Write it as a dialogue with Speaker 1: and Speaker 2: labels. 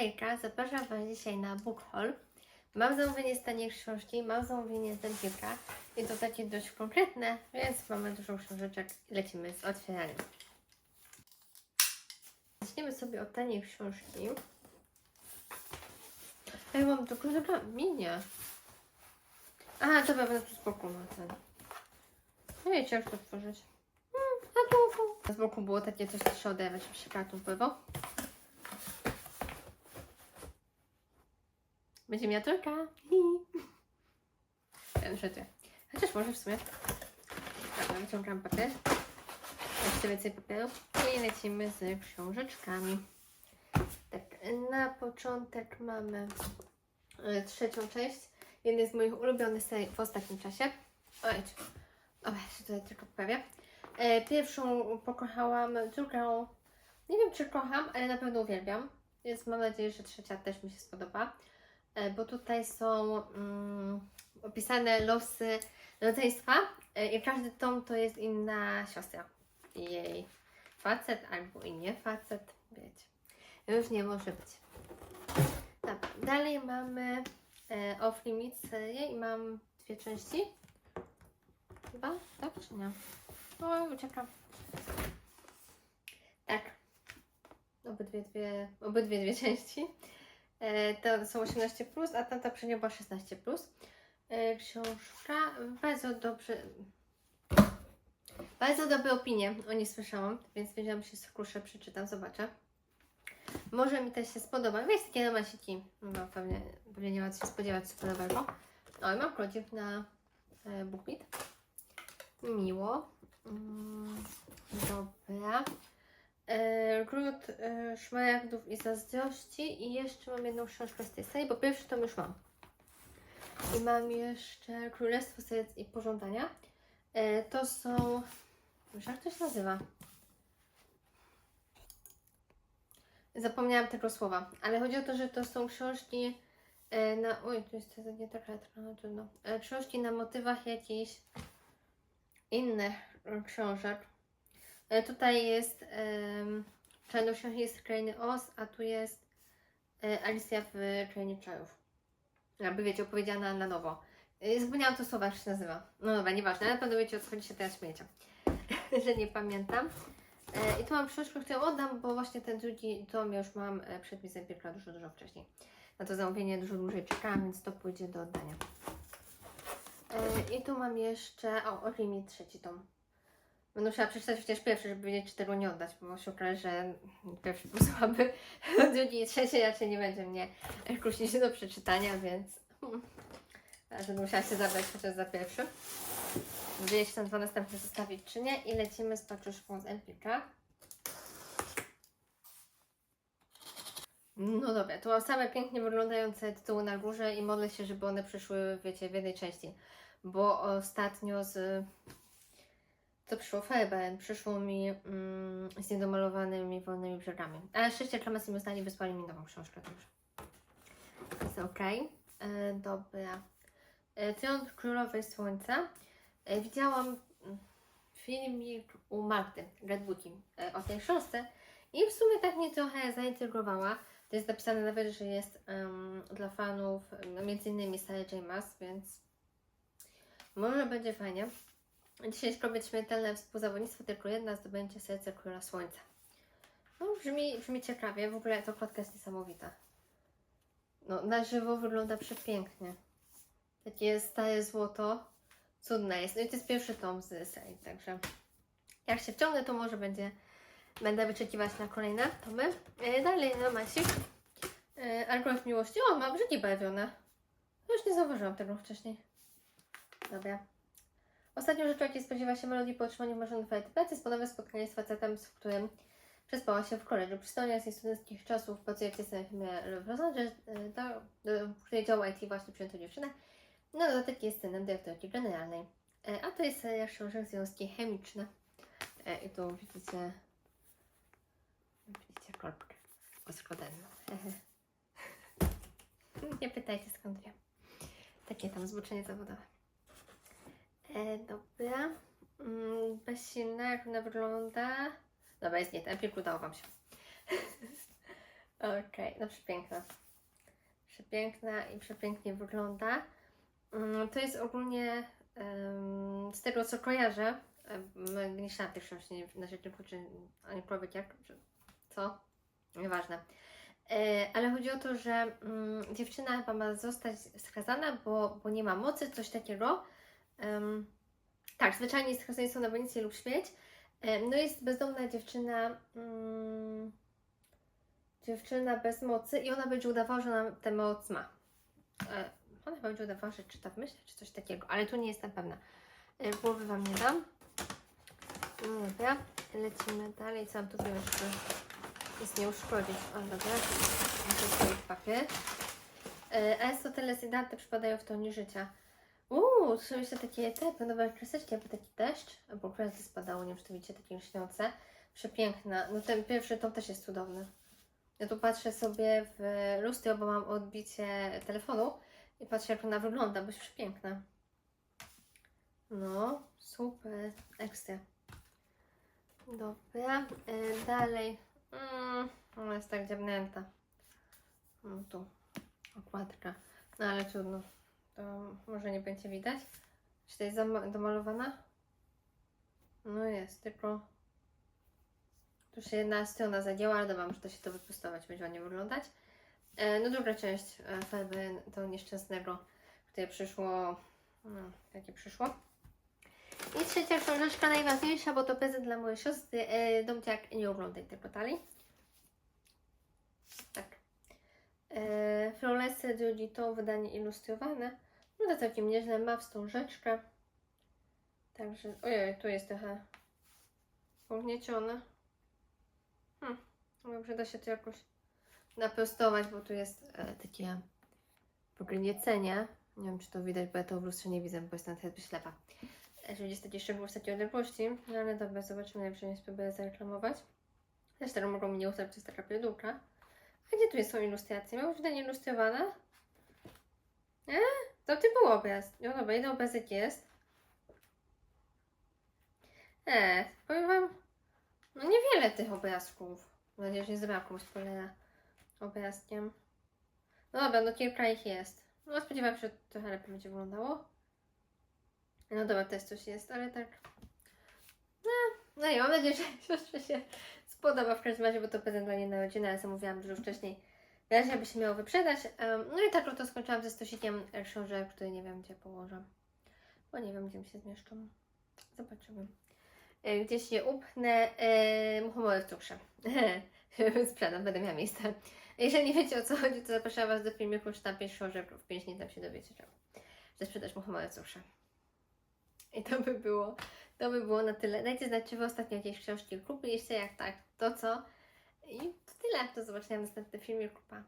Speaker 1: Hejka, zapraszam Was dzisiaj na book haul. Mam zamówienie z taniej książki, mam zamówienie z Empika i to takie dość konkretne, więc mamy dużo książeczek i lecimy z otwieraniem. Zaczniemy sobie od taniej książki. Ja mam tylko minie. Aha, dobra, będę tu z boku ma ten. No jak to otworzyć. Hmm, a tu. Z boku było takie coś, co się odebrać, się kartą wpływał. Będzie miniaturka. Ten szedł. Chociaż może w sumie. Dobra, wyciągam papier. Jeszcze więcej papieru. I lecimy z książeczkami. Tak, na początek mamy e, trzecią część. Jednej z moich ulubionych serii w ostatnim czasie. Oj, o, ja się tutaj tylko poprawię. E, pierwszą pokochałam, drugą nie wiem czy kocham, ale na pewno uwielbiam. Więc mam nadzieję, że trzecia też mi się spodoba. E, bo tutaj są mm, opisane losy rodzeństwa e, i każdy tom to jest inna siostra. Jej facet albo i nie facet, wiecie. Różnie może być. Dobra, dalej mamy e, Off Limits serię i mam dwie części. Chyba? Tak czy nie? O, uciekam. Tak. Obydwie dwie, obydwie dwie części. E, to są 18, plus, a tamta przednia była 16. Plus. E, książka bardzo dobrze. Bardzo dobre opinie o niej słyszałam, więc wiedziałam, że się skruszę, przeczytam, zobaczę. Może mi też się spodoba. Wiesz, takie romansiki. No pewnie, pewnie nie ma co się spodziewać superowego. O, i mam kodzik na e. Miło. Mm, dobra. E, Gród e, szmaragdów i zazdrości i jeszcze mam jedną książkę z tej serii, bo pierwszy tom już mam. I mam jeszcze Królestwo Serc i Pożądania. E, to są... Wiesz, jak to się nazywa? Zapomniałam tego słowa, ale chodzi o to, że to są książki e, na... Oj, to jest nie taka no trudno. E, książki na motywach jakichś innych e, książek. E, Tutaj jest um, Czarnoksiążnik z Krainy Oz, a tu jest e, Alicja w Krainie Czarów. Jakby wiecie, opowiedziana na nowo. E, Zapomniałam to słowa, jak się nazywa. No dobra, nieważne, ale pewno wiecie, o co chodzi się teraz śmiejecie. że nie pamiętam. I tu mam książkę, którą oddam, bo właśnie ten drugi tom już mam przed Wizem Piekla dużo, dużo wcześniej. Na to zamówienie dużo dłużej czekałam, więc to pójdzie do oddania. I tu mam jeszcze, o, o limit trzeci tom. Będę musiała przeczytać chociaż pierwszy, żeby wiedzieć, czy tego nie oddać, bo się okaże, że pierwszy był słaby, drugi i trzeci raczej nie będzie mnie kusić do przeczytania, więc hmm, będę musiała się zabrać chociaż za pierwszy. Wiedzieć, czy tam dwa następne zostawić, czy nie. I lecimy z paczuszką z Empika. No dobra, tu mam same pięknie wyglądające tytuły na górze i modlę się, żeby one przyszły, wiecie, w jednej części. Bo ostatnio z to przyszło Fairbairn, przyszło mi mm, z niedomalowanymi wolnymi brzegami. Ale szczęście Klamas i Mustani wysłali mi nową książkę, także jest ok. E, dobra. E, Triumf Królowej Słońca. E, widziałam mm, filmik u Marty Redbooki e, o tej książce i w sumie tak mnie trochę zaintrygowała. To jest napisane nawet, że jest em, dla fanów no, między innymi Sarah J. Maas, więc może będzie fajnie. Dzisiaj kobiet śmiertelne współzawodnictwo tylko jedna zdobędzie serce króla słońca. No, brzmi, brzmi ciekawie, w ogóle to kładka jest niesamowita. No, na żywo wygląda przepięknie. Takie stare złoto, cudne jest. No i to jest pierwszy tom z serii, także jak się wciągnę, to może będzie, będę wyczekiwać na kolejne tomy. E, dalej romansik. E, Alkohol miłości. O, ma brzegi barwione. Już nie zauważyłam tego wcześniej. Dobra. Ostatnią rzeczą, jakiej spodziewa się Melody po otrzymaniu marzonych pracy, jest ponowne spotkanie z facetem, z którym przespała się w koledżu. Przystojnia z jej studenckich czasów pracuje w ciasnej firmie w Los e, do, w której działa IT właśnie przyjęto dziewczynę. Na dodatek jest synem dyrektorki generalnej. E, a to jest seria książek związki chemiczne. E, I tu widzicie, widzicie korbkę oskodenną. Nie pytajcie skąd wiem. Takie tam zboczenie zawodowe. E, dobra. Mm, ona wygląda. Dobra, jest nie, ten plik udało Wam się. Okej, no przepiękna. Przepiękna i przepięknie wygląda. Mm, To jest ogólnie z tego co kojarzę, czytałam tej książki nie- na rzeczniku, czy ani powiedz jak, czy co, nieważne. E, Ale chodzi o to, że mm, dziewczyna chyba ma zostać skazana, bo, bo nie ma mocy, coś takiego. Em, tak, zwyczajnie skazani są na abolicję lub śmierć. E, No jest bezdomna dziewczyna, mm, dziewczyna bez mocy i ona będzie udawała, że ona tę moc ma. E, Ona będzie udawała, że czyta w myślach, czy coś takiego, ale tu nie jestem pewna. E, Głowy Wam nie dam. No dobra, lecimy dalej. Co mam tutaj jeszcze? Jest nie uszkodzić. O, dobra. To jest papier. E, Aristoteles i Dante przypadają w tonie życia. Uuu, są jeszcze takie te pędowe kreseczki, jakby taki deszcz, albo gwiazdy spadało, nie wiem czy to widzicie, takie lśniące. Przepiękna. No ten pierwszy tom też jest cudowny. Ja tu patrzę sobie w lustro, bo mam odbicie telefonu i patrzę jak ona wygląda, bo jest przepiękna. No, super, ekstra. Dobra, e, dalej. Mm, ona jest tak dziabnięta. No tu, okładka. No ale trudno. To może nie będzie widać. Czy to jest domalowana? No jest, tylko tu się jedna strona zadziała, ale dobra, muszę to się to wypustować, będzie ładnie wyglądać. E, no druga część e, farby to nieszczęsnego, które przyszło, no, jakie przyszło. I trzecia książeczka najważniejsza, bo to prezent dla mojej siostry. E, Domciak, nie oglądaj tego dalej. Tak. E, Florence Giorgito, wydanie ilustrowane. No to całkiem nieźle, ma wstążeczkę. Także, ojej, tu jest trochę ugniecione. Hmm, może przyda się to jakoś naprostować, bo tu jest e, takie pogniecenie. Nie wiem, czy to widać, bo ja to w lustrze nie widzę, bo jestem teraz ślepa. E, Że jest taki szczegół w takiej odległości. No ale dobra, zobaczymy, jak nie spróbuję zareklamować. Tego mogą mi nie ustawić, to jest taka pierdółka. A gdzie tu są ilustracje? Mam wydanie ilustrowane? E? To typu obraz. No dobra, jeden obrazek jest. E, powiem wam, no niewiele tych obrazków. Mam nadzieję, że nie zrobiłam komuś spoilera obrazkiem. No dobra, no kilka ich jest. No spodziewam się, że trochę lepiej będzie wyglądało. No dobra, też coś jest, ale tak. No, no i mam nadzieję, że się spodoba w każdym razie, bo to prezent dla niej narodziny, ale zamówiłam dużo wcześniej. Razie, aby się miało wyprzedać. No i tak oto skończyłam ze stosikiem książek, który nie wiem, gdzie położę. Bo nie wiem, gdzie mi się zmieszczą. Zobaczymy. E, Gdzieś je upchnę. E, muchomory w cukrze. Sprzedam, będę miała miejsce. Jeżeli nie wiecie o co chodzi, to zapraszam Was do filmiku Sztam 5 książek w 5 dni, tam się dowiecie czego. Że sprzedać muchomory w cukrze. I to by było, to by było na tyle. Dajcie znać, czy Wy ostatnio jakieś książki kupiliście, jak tak, to co. I to tyle. Do zobaczenia w następnym filmie. Pa.